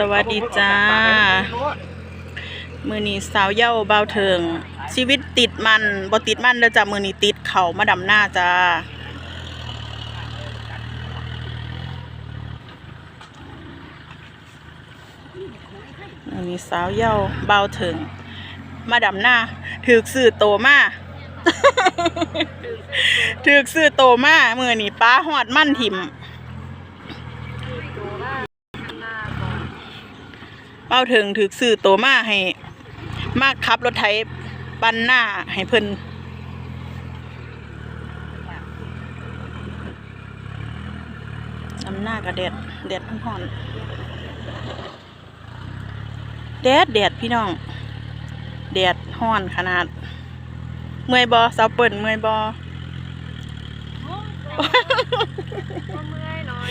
สวัสดีจ้า มือนี้สาวเย้าเบาเถิง ชีวิตติดมันบ่ติดมันเด้อจ้ามือนี้ติดเขามาดำหน้าจ้ามือนี้สาวเย้าเบาเถิง มาดำหน้าถือสื่อโตมาถือสื่อโตมามือนี้ป้าหอดมั่นถิ่ม เป้าถึงถือสื่อโตมาให้ มากขับรถไถปันหน้าให้เพิ่นนำหน้ากระเด็ดเด็ดห่อนแดดแดดพี่น้อง แดดห้อนขนาด เมื่อยบอสาวเปิ่นเมื่อยบอ เมื่อยหน่อย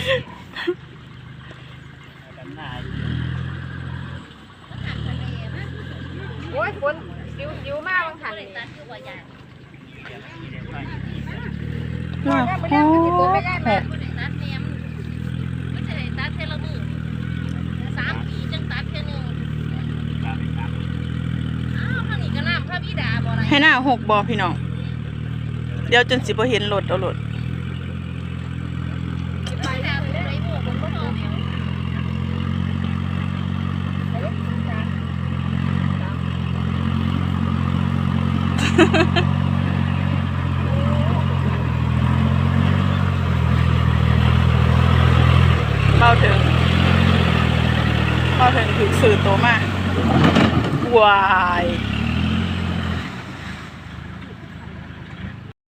โอ้ยฝนซิวซิวมากบางขันเลยน่าโอ้โอ้โหโหตัดเนี่ยมันไม่ใช่ได้ตัดเทละมือสามปีจังตัดเทนึงอ้าวข้างนี้ก็น้ำพระบิดาบ่อะไรให้หน้าหกบอพี่น้อง เดี๋ยวจนสิบ่เห็นรถเอารถ ไปแล้วไปหมู่คนก็นอนเดียว เข้าถึงเข้าถึงถือสื่อโตมากวาย